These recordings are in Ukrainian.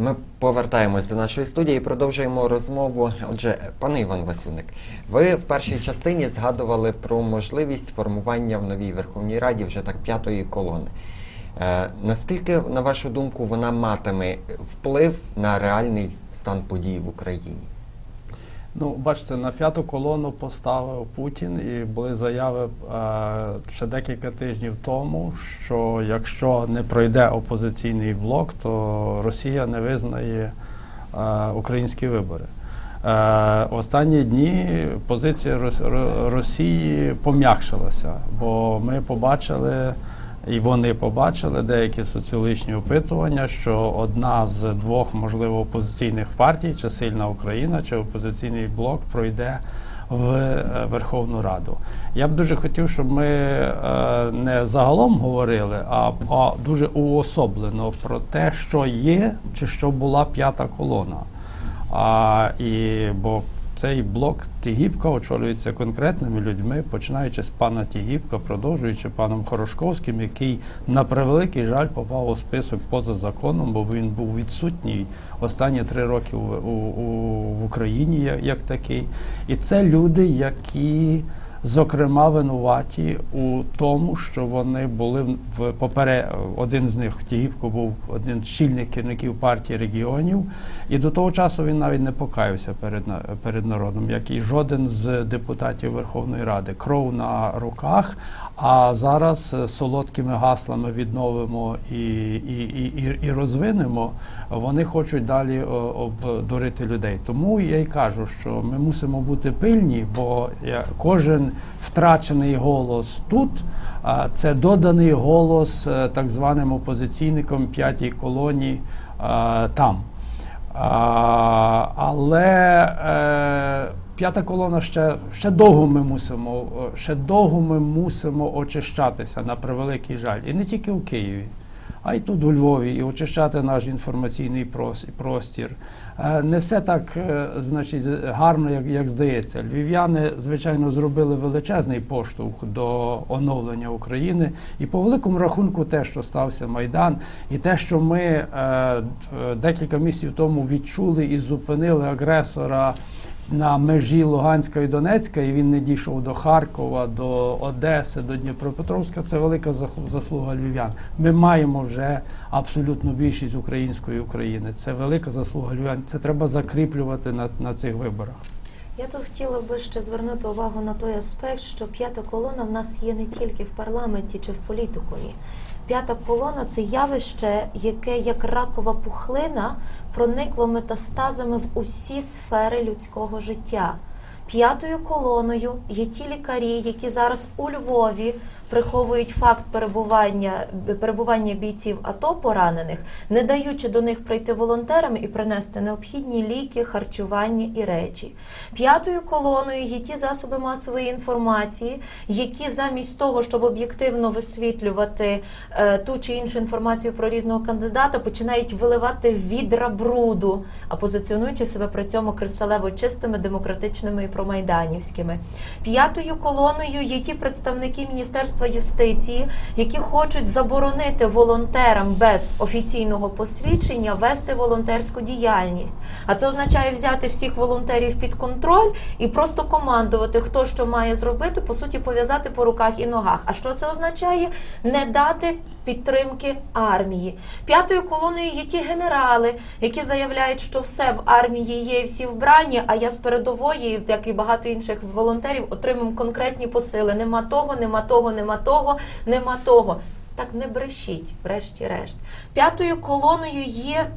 Ми повертаємось до нашої студії і продовжуємо розмову. Отже, пане Іван Васюник, ви в першій частині згадували про можливість формування в новій Верховній Раді вже так п'ятої колони. Е, наскільки, на вашу думку, вона матиме вплив на реальний стан подій в Україні? Ну, бачите, на п'яту колону поставив Путін, і були заяви е, ще декілька тижнів тому, що якщо не пройде опозиційний блок, то Росія не визнає е, українські вибори. Е, останні дні позиція Рос- Росії пом'якшилася, бо ми побачили. І вони побачили деякі соціологічні опитування, що одна з двох, можливо, опозиційних партій, чи сильна Україна, чи опозиційний блок пройде в е, Верховну Раду. Я б дуже хотів, щоб ми е, не загалом говорили, а, дуже уособлено про те, що є, чи що була п'ята колона. А, і, бо цей блок Тігіпка очолюється конкретними людьми, починаючи з пана Тігіпка, продовжуючи паном Хорошковським, який на превеликий жаль попав у список поза законом, бо він був відсутній останні три роки у, у, у, в Україні як, такий. І це люди, які зокрема винуваті у тому, що вони були в попере один з них Тігіпко був один з чільних керівників партії регіонів, і до того часу він навіть не покаявся перед перед народом, як і жоден з депутатів Верховної Ради. Кров на руках. А зараз е, солодкими гаслами відновимо і, і, і, і розвинемо. Вони хочуть далі обдурити людей. Тому я й кажу, що ми мусимо бути пильні, бо кожен втрачений голос тут це доданий голос е, так званим опозиційникам п'ятій колонії там. Але е, п'ята колона ще, ще довго ми мусимо, е, ще довго ми мусимо очищатися на превеликий жаль. І не тільки в Києві, а й тут у Львові, і очищати наш інформаційний простір. Е, Не все так, е, значить, гарно, як, як здається. Львів'яни, звичайно, зробили величезний поштовх до оновлення України. І по великому рахунку, те, що стався Майдан, і те, що ми е, декілька місяців тому відчули і зупинили агресора на межі Луганська і Донецька, і він не дійшов до Харкова, до Одеси, до Дніпропетровська. Це велика заслуга львів'ян. Ми маємо вже абсолютну більшість української України. Це велика заслуга львів'ян. Це треба закріплювати на, на цих виборах. Я тут хотіла би ще звернути увагу на той аспект, що п'ята колона в нас є не тільки в парламенті чи в політикумі. П'ята колона це явище, яке як ракова пухлина проникло метастазами в усі сфери людського життя. П'ятою колоною є ті лікарі, які зараз у Львові приховують факт перебування, перебування бійців АТО поранених, не даючи до них прийти волонтерами і принести необхідні ліки, харчування і речі. П'ятою колоною є ті засоби масової інформації, які замість того, щоб об'єктивно висвітлювати е, ту чи іншу інформацію про різного кандидата, починають виливати відра бруду, а позиціонуючи себе при цьому кристалево чистими, демократичними і промайданівськими. П'ятою колоною є ті представники Міністерства юстиції, які хочуть заборонити волонтерам без офіційного посвідчення вести волонтерську діяльність. А це означає взяти всіх волонтерів під контроль і просто командувати, хто що має зробити, по суті, пов'язати по руках і ногах. А що це означає? Не дати підтримки армії. П'ятою колоною є ті генерали, які заявляють, що все в армії є, всі вбрані. А я з передової, як і багато інших волонтерів, отримав конкретні посили. Нема того, нема того, нема того, нема того. Так не брешіть, врешті-решт. П'ятою колоною є.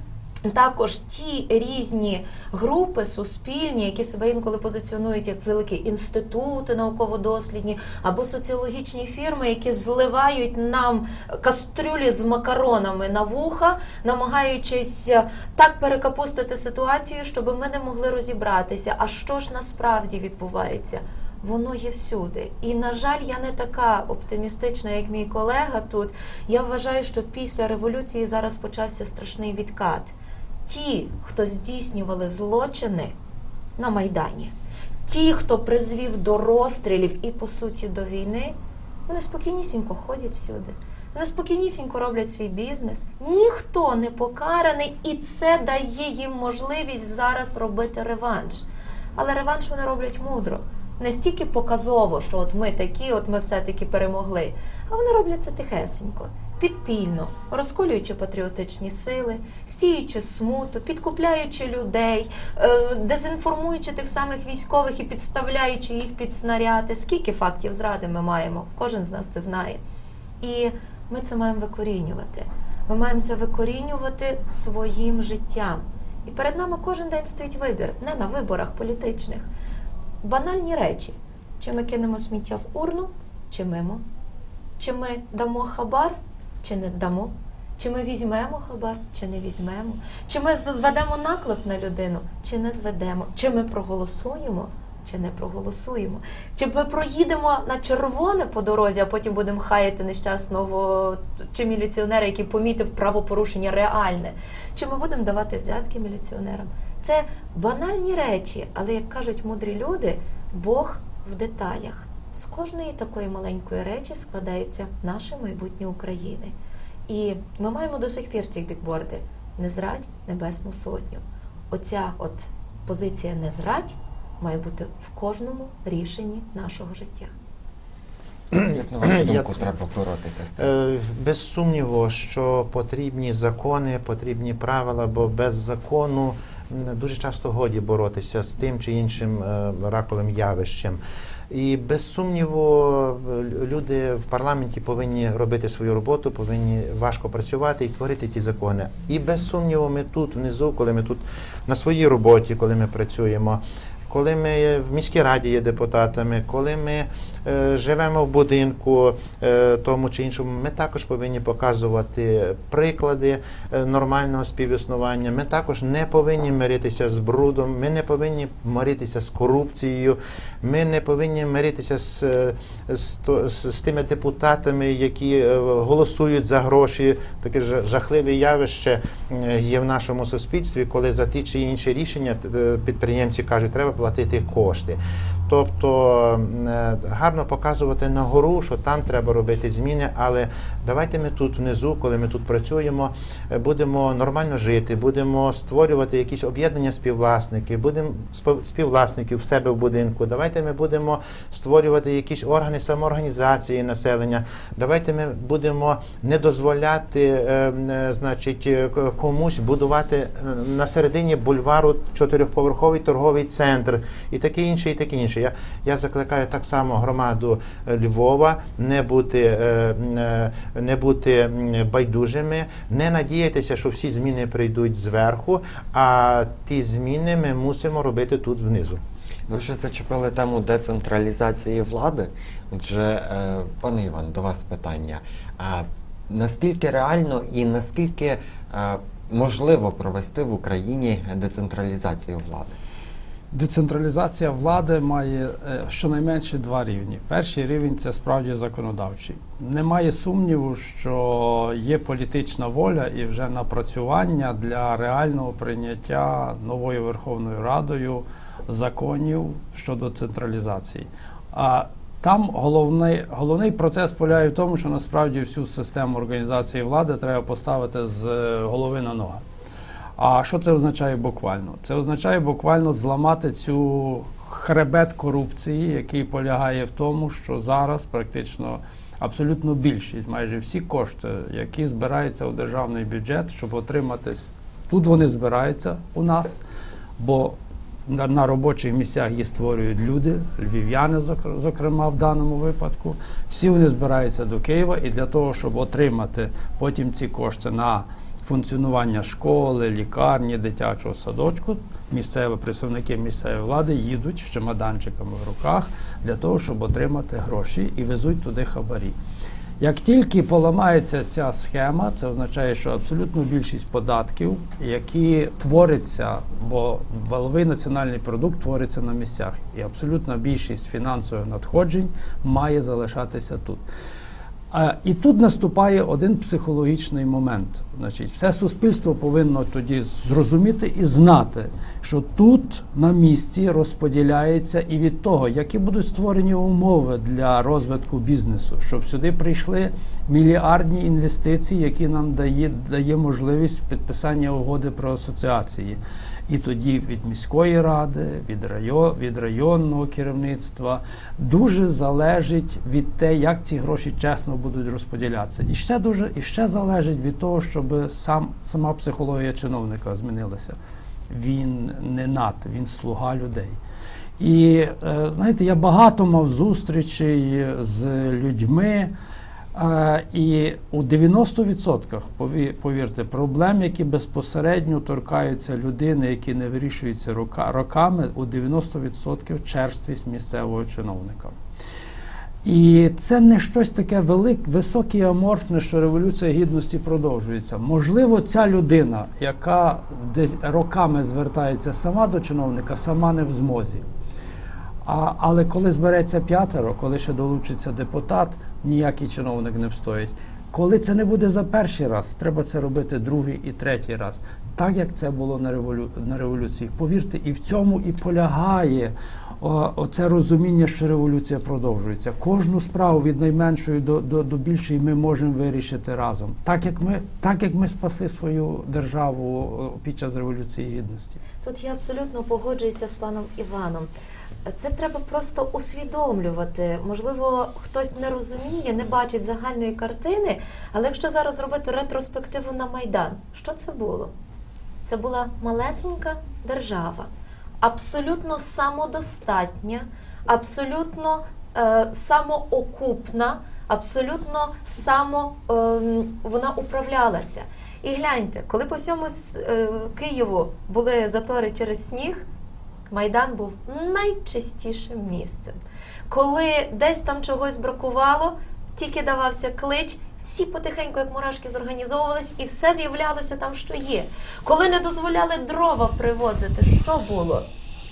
Також ті різні групи суспільні, які себе інколи позиціонують як великі інститути науково-дослідні або соціологічні фірми, які зливають нам кастрюлі з макаронами на вуха, намагаючись е, так перекапустити ситуацію, щоб ми не могли розібратися. А що ж насправді відбувається? Воно є всюди. І, на жаль, я не така оптимістична, як мій колега тут. Я вважаю, що після революції зараз почався страшний відкат. Ті, хто здійснювали злочини на Майдані, ті, хто призвів до розстрілів і, по суті, до війни, Вони спокійнісінько ходять всюди. Вони спокійнісінько роблять свій бізнес. Ніхто не покараний, і це дає їм можливість зараз робити реванш. Але реванш вони роблять мудро. Не стільки показово, що от ми такі, от ми все-таки перемогли. А вони роблять це тихесенько, підпільно, розколюючи патріотичні сили, сіючи смуту, підкупляючи людей, е, дезінформуючи тих самих військових і підставляючи їх під снаряди. Скільки фактів зради ми маємо? Кожен з нас це знає. І ми це маємо викорінювати. Ми маємо це викорінювати своїм життям. І перед нами кожен день стоїть вибір, не на виборах політичних. Банальні речі. Чи ми кинемо сміття в урну, чи мимо? Чи ми дамо хабар, чи не дамо? Чи ми візьмемо хабар, чи не візьмемо? Чи ми зведемо наклеп на людину, чи не зведемо? Чи ми проголосуємо, чи не проголосуємо? Чи ми проїдемо на червоне по дорозі, а потім будемо хаяти нещасного чи міліціонера, який помітив правопорушення реальне? Чи ми будемо давати взятки міліціонерам? Це банальні речі, але як кажуть мудрі люди, Бог в деталях. З кожної такої маленької речі складається наше майбутнє України. І ми маємо до сих пір ці бікборди не зрадь Небесну Сотню. Оця от позиція не зрадь має бути в кожному рішенні нашого життя. Як на вашу думку, треба боротися з цим? Е, Без сумніву, що потрібні закони, потрібні правила, бо без закону дуже часто годі боротися з тим чи іншим е, раковим явищем. І без сумніву люди в парламенті повинні робити свою роботу, повинні важко працювати і творити ті закони. І без сумніву, ми тут внизу, коли ми тут на своїй роботі, коли ми працюємо, коли ми в міській раді є депутатами, коли ми живемо в будинку е, тому чи іншому, ми також повинні показувати приклади е, нормального співіснування. Ми також не повинні миритися з брудом, ми не повинні миритися з корупцією, ми не повинні миритися з, е, з, з, з тими депутатами, які е, голосують за гроші. Таке жахливе явище е, є в нашому суспільстві, коли за ті чи інші рішення е, підприємці кажуть, треба платити кошти. Тобто е, гарно показувати на гору, що там треба робити зміни, але давайте ми тут внизу, коли ми тут працюємо, е, будемо нормально жити, будемо створювати якісь об'єднання співвласників, будемо спів- співвласників в себе в будинку. Давайте ми будемо створювати якісь органи самоорганізації населення. Давайте ми будемо не дозволяти, е, значить, комусь будувати на середині бульвару чотирьохповерховий торговий центр і таке інше, і таке інше. Я, я закликаю так само громаду е, Львова не бути, е, е, не бути байдужими, не надіятися, що всі зміни прийдуть зверху, а ті зміни ми мусимо робити тут внизу. Ви вже зачепили тему децентралізації влади. Отже, пане Іван, до вас питання. Наскільки реально і наскільки можливо провести в Україні децентралізацію влади? Децентралізація влади має е, щонайменше два рівні. Перший рівень це справді законодавчий. Немає сумніву, що є політична воля і вже напрацювання для реального прийняття новою Верховною Радою законів щодо централізації. А там головний, головний процес полягає в тому, що насправді всю систему організації влади треба поставити з е, голови на ноги. А що це означає буквально? Це означає буквально зламати цю хребет корупції, який полягає в тому, що зараз практично абсолютно більшість, майже всі кошти, які збираються у державний бюджет, щоб отримати тут вони збираються у нас, бо на, на робочих місцях їх створюють люди, львів'яни, зокрема, в даному випадку. Всі вони збираються до Києва, і для того, щоб отримати потім ці кошти на функціонування школи, лікарні, дитячого садочку, місцеві представники місцевої влади їдуть з чемоданчиками в руках для того, щоб отримати гроші і везуть туди хабарі. Як тільки поламається ця схема, це означає, що абсолютно більшість податків, які творяться, бо валовий національний продукт твориться на місцях, і абсолютна більшість фінансових надходжень має залишатися тут. А, і тут наступає один психологічний момент. Значить, все суспільство повинно тоді зрозуміти і знати, що тут на місці розподіляється і від того, які будуть створені умови для розвитку бізнесу, щоб сюди прийшли мільярдні інвестиції, які нам дає, дає можливість підписання угоди про асоціації. І тоді від міської ради, від район, від районного керівництва дуже залежить від те, як ці гроші чесно будуть розподілятися. І ще дуже і ще залежить від того, щоб сам сама психологія чиновника змінилася. Він не над, він слуга людей. І е, знаєте, я багато мав зустрічей з людьми. Е, І у 90% пові- повірте, проблем, які безпосередньо торкаються людини, які не вирішуються роками, у 90% черствість місцевого чиновника. І це не щось таке велике, високе і аморфне, що революція гідності продовжується. Можливо, ця людина, яка десь роками звертається сама до чиновника, сама не в змозі. А, але коли збереться п'ятеро, коли ще долучиться депутат, ніякий чиновник не встоїть. Коли це не буде за перший раз, треба це робити другий і третій раз. Так як це було на, револю... на революції. Повірте, і в цьому і полягає о, оце розуміння, що революція продовжується. Кожну справу від найменшої до, до, до більшої ми можемо вирішити разом. Так як ми, так як ми спасли свою державу під час революції гідності. Тут я абсолютно погоджуюся з паном Іваном. Це треба просто усвідомлювати. Можливо, хтось не розуміє, не бачить загальної картини, але якщо зараз робити ретроспективу на Майдан, що це було? Це була малесенька держава, абсолютно самодостатня, абсолютно е, самоокупна, абсолютно само е, вона управлялася. І гляньте, коли по всьому е, Києву були затори через сніг, Майдан був найчистішим місцем. Коли десь там чогось бракувало, тільки давався клич, всі потихеньку, як мурашки, зорганізовувались, і все з'являлося там, що є. Коли не дозволяли дрова привозити, що було?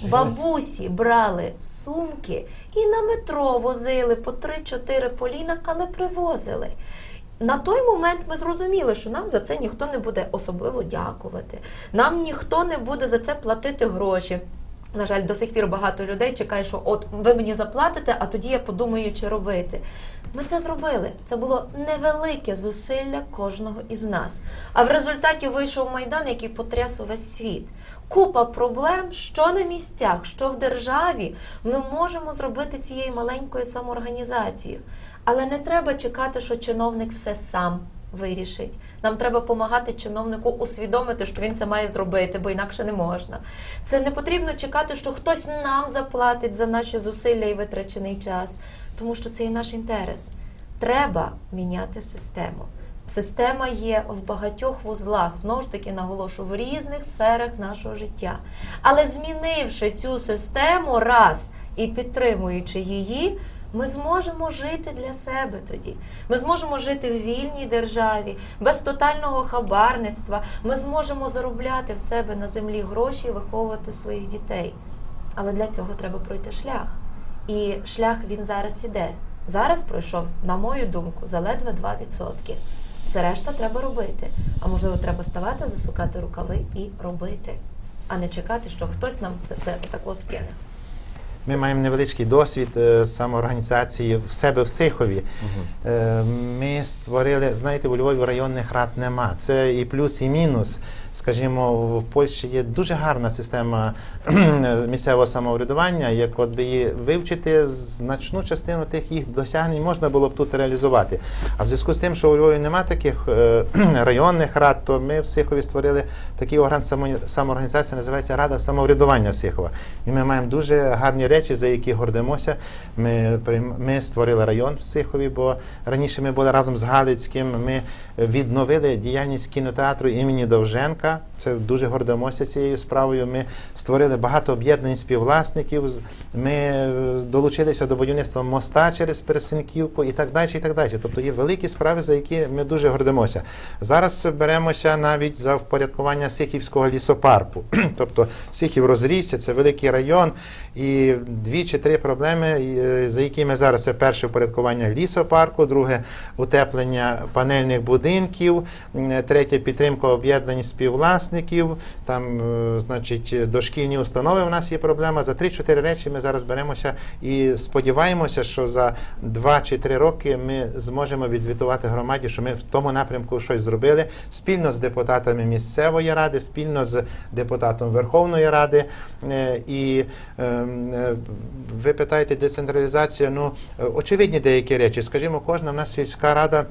Бабусі брали сумки і на метро возили по 3-4 поліна, але привозили. На той момент ми зрозуміли, що нам за це ніхто не буде особливо дякувати. Нам ніхто не буде за це платити гроші. На жаль, до сих пір багато людей чекає, що от ви мені заплатите, а тоді я подумаю, чи робити. Ми це зробили. Це було невелике зусилля кожного із нас. А в результаті вийшов майдан, який потряс увесь світ. Купа проблем, що на місцях, що в державі, ми можемо зробити цією маленькою самоорганізацією. Але не треба чекати, що чиновник все сам вирішить. Нам треба допомагати чиновнику усвідомити, що він це має зробити, бо інакше не можна. Це не потрібно чекати, що хтось нам заплатить за наші зусилля і витрачений час, тому що це і наш інтерес. Треба міняти систему. Система є в багатьох вузлах, знову ж таки наголошу, в різних сферах нашого життя. Але змінивши цю систему раз і підтримуючи її, ми зможемо жити для себе тоді. Ми зможемо жити в вільній державі, без тотального хабарництва. Ми зможемо заробляти в себе на землі гроші і виховувати своїх дітей. Але для цього треба пройти шлях. І шлях він зараз іде. Зараз пройшов, на мою думку, заледве 2%. Все решта треба робити. А можливо, треба ставати, засукати рукави і робити, а не чекати, що хтось нам це все тако скине. Ми маємо невеличкий досвід е, самоорганізації в себе в Сихові. Е, Ми створили, знаєте, у Львові районних рад нема. Це і плюс, і мінус. Скажімо, в Польщі є дуже гарна система місцевого самоврядування. Як от би її вивчити, значну частину тих їх досягнень можна було б тут реалізувати. А в зв'язку з тим, що у Львові нема таких е, районних рад, то ми в Сихові створили такий орган самоорганізації, називається Рада самоврядування Сихова. І ми маємо дуже гарні речі, за які гордимося. Ми, ми створили район в Сихові, бо раніше ми були разом з Галицьким. Ми відновили діяльність кінотеатру імені Довженка. Це дуже гордимося цією справою. Ми створили багато об'єднань співвласників. Ми е, долучилися до будівництва моста через Пересинківку і так далі. І так далі. Тобто є великі справи, за які ми дуже гордимося. Зараз беремося навіть за впорядкування Сихівського лісопарку. тобто Сихів розрісся, це великий район, і дві чи три проблеми, е, за якими зараз це перше впорядкування лісопарку, друге утеплення панельних будинків, третє підтримка об'єднань співвласників. Там, е, значить, дошкільні установи. У нас є проблема. За 3-4 речі ми зараз беремося і сподіваємося, що за 2 чи 3 роки ми зможемо відзвітувати громаді, що ми в тому напрямку щось зробили спільно з депутатами місцевої ради, спільно з депутатом Верховної Ради. Е, І ем, ви питаєте децентралізація. Ну е, очевидні деякі речі. Скажімо, кожна в нас сільська рада.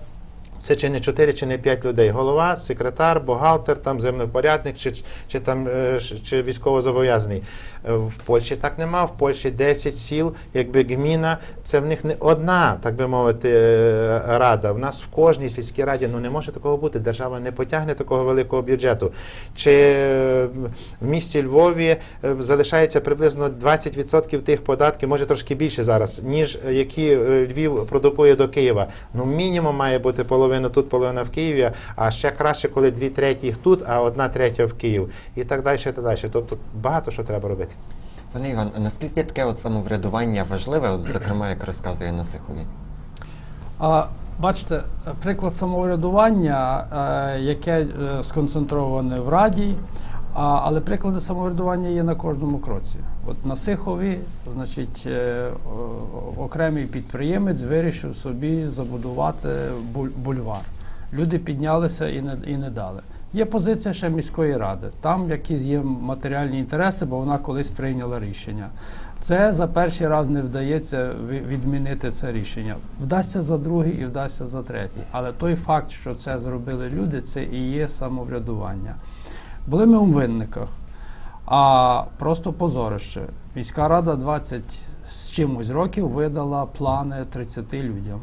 Це чи не 4, чи не 5 людей. Голова, секретар, бухгалтер, там землепорядник, чи, чи там е, чи військовозобов'язаний. Е, В Польщі так нема. В Польщі 10 сіл, якби гміна, це в них не одна, так би мовити, е, рада. В нас в кожній сільській раді ну не може такого бути. Держава не потягне такого великого бюджету. Чи в місті Львові залишається приблизно 20% тих податків, може трошки більше зараз, ніж які Львів продукує до Києва. Ну мінімум має бути половина тут, половина в Києві, а ще краще, коли дві треті їх тут, а одна третя в Київ. І так далі, і так далі. Тобто багато що треба робити. Пане Іван, а наскільки таке от самоврядування важливе, от, зокрема, як розказує Насихові? А бачите, приклад самоврядування, е, яке е, сконцентроване в Раді, а, але приклади самоврядування є на кожному кроці. От на Сихові, значить, е, окремий підприємець вирішив собі забудувати буль- бульвар. Люди піднялися і не, і не дали. Є позиція ще міської ради. Там якісь є матеріальні інтереси, бо вона колись прийняла рішення. Це за перший раз не вдається відмінити це рішення. Вдасться за другий і вдасться за третій. Але той факт, що це зробили люди, це і є самоврядування. Були ми у винниках, а просто позорище. Міська рада 20 з чимось років видала плани 30 людям.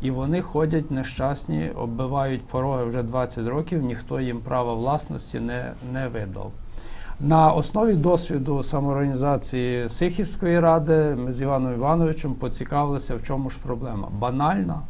І вони ходять нещасні, оббивають пороги вже 20 років, ніхто їм права власності не, не видав. На основі досвіду самоорганізації Сихівської ради ми з Іваном Івановичем поцікавилися, в чому ж проблема. Банальна,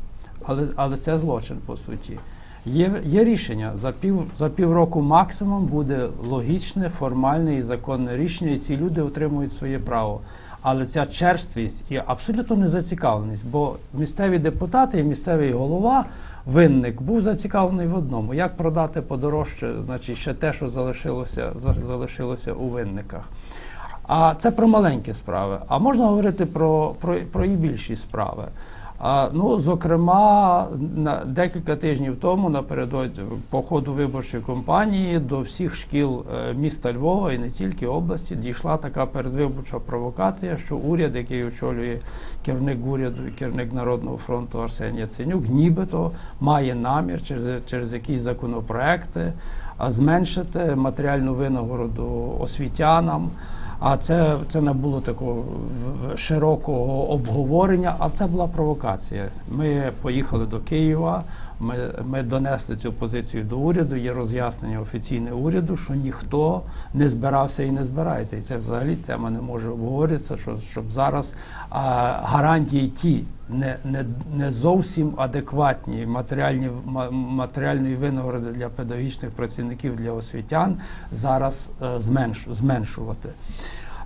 але, але це злочин по суті. Є, є рішення за пів за півроку максимум буде логічне, формальне і законне рішення, і ці люди отримують своє право. Але ця черствість і абсолютно незацікавленість, бо місцеві депутати і місцевий голова, винник, був зацікавлений в одному: як продати подорожче, значить, ще те, що залишилося, за- залишилося у винниках. А це про маленькі справи. А можна говорити про, про, про і більші справи. А, ну, зокрема, на декілька тижнів тому, напередодні по ходу виборчої кампанії, до всіх шкіл е, міста Львова і не тільки області дійшла така передвиборча провокація, що уряд, який очолює керівник уряду і керівник Народного фронту Арсеній Яценюк, нібито має намір через, через якісь законопроекти зменшити матеріальну винагороду освітянам. А це, це не було такого широкого обговорення, а це була провокація. Ми поїхали до Києва, ми, ми донесли цю позицію до уряду. Є роз'яснення офіційне уряду, що ніхто не збирався і не збирається. І це взагалі тема не може обговоритися, що, щоб зараз а, гарантії ті не, не, не зовсім адекватні матеріальні, ма- матеріальної винагороди для педагогічних працівників, для освітян зараз е, зменш, зменшувати.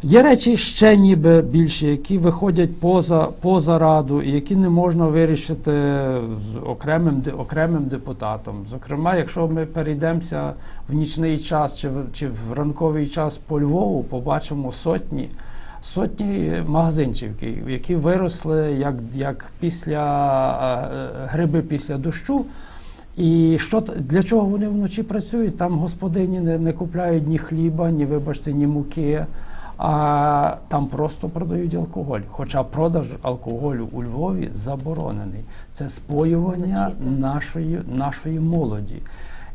Є речі ще ніби більші, які виходять поза, поза раду і які не можна вирішити з окремим, окремим депутатом. Зокрема, якщо ми перейдемося в нічний час чи в, чи в ранковий час по Львову, побачимо сотні сотні магазинчиків, які виросли як, як після е, гриби після дощу. І що для чого вони вночі працюють? Там господині не, не купляють ні хліба, ні, вибачте, ні муки, а там просто продають алкоголь. Хоча продаж алкоголю у Львові заборонений. Це споювання нашої, нашої молоді.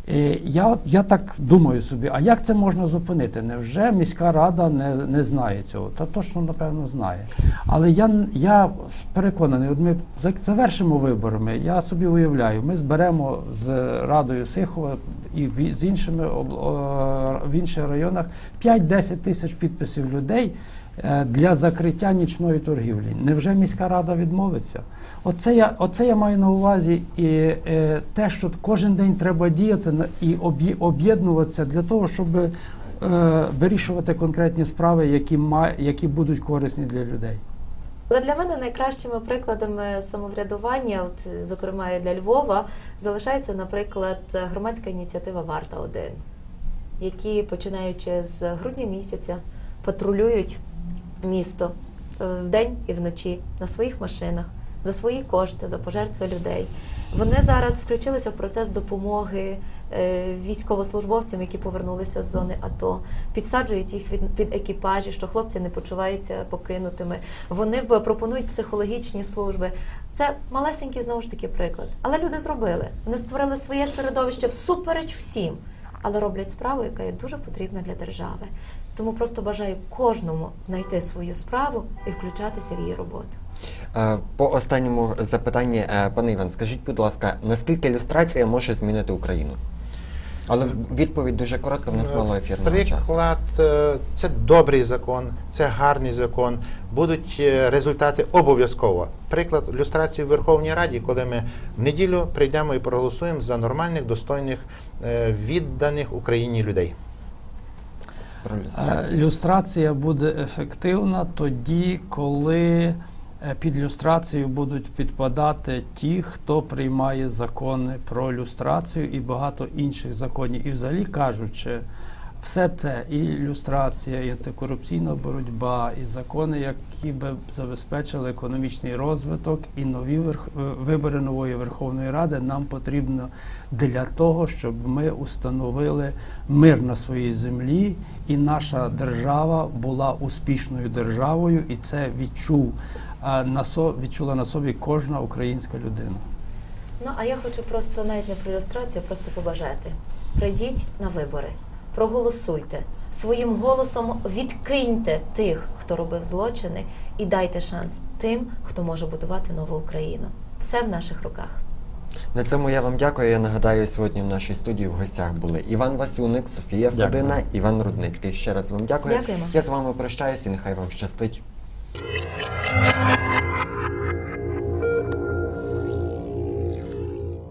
Е, Я, я так думаю собі, а як це можна зупинити? Невже міська рада не, не знає цього? Та точно, напевно, знає. Але я, я переконаний, от ми завершимо виборами. Я собі уявляю, ми зберемо з Радою Сихова і в- з іншими в інших районах 5-10 тисяч підписів людей е, для закриття нічної торгівлі. Невже міська рада відмовиться? Оце я, оце я маю на увазі і е, те, що кожен день треба діяти і об'є- об'єднуватися для того, щоб е, вирішувати конкретні справи, які, які будуть корисні для людей. Але для мене найкращими прикладами самоврядування, от зокрема і для Львова, залишається, наприклад, громадська ініціатива Варта 1 які починаючи з грудня місяця патрулюють місто е, вдень і вночі на своїх машинах за свої кошти, за пожертви людей. Вони зараз включилися в процес допомоги військовослужбовцям, які повернулися з зони АТО, підсаджують їх під екіпажі, що хлопці не почуваються покинутими. Вони пропонують психологічні служби. Це малесенький знову ж таки приклад. Але люди зробили. Вони створили своє середовище всупереч всім, але роблять справу, яка є дуже потрібна для держави. Тому просто бажаю кожному знайти свою справу і включатися в її роботу. Е, По останньому запитанні, е, пане Іван, скажіть, будь ласка, наскільки ілюстрація може змінити Україну? Але відповідь дуже коротка, в нас мало ефірного часу. Приклад, е, це добрий закон, це гарний закон. Будуть е, результати обов'язково. Приклад люстрації в Верховній Раді, коли ми в неділю прийдемо і проголосуємо за нормальних, достойних, е, відданих Україні людей. Про Е. Люстрація буде ефективна тоді, коли під люстрацію будуть підпадати ті, хто приймає закони про люстрацію і багато інших законів. І взагалі кажучи, все це і люстрація, і антикорупційна боротьба, і закони, які би забезпечили економічний розвиток, і нові верх... е, вибори нової Верховної Ради нам потрібно для того, щоб ми установили мир на своїй землі, і наша держава була успішною державою, і це відчув на со... відчула на собі кожна українська людина. Ну а я хочу просто навіть не про ілюстрацію, а просто побажати. Прийдіть на вибори, проголосуйте. Своїм голосом відкиньте тих, хто робив злочини, і дайте шанс тим, хто може будувати нову Україну. Все в наших руках. На цьому я вам дякую. Я нагадаю, сьогодні в нашій студії в гостях були Іван Васюник, Софія. Федина, Іван Рудницький. Ще раз вам дякую. Дякуємо. Я з вами прощаюся і нехай вам щастить. Thank you.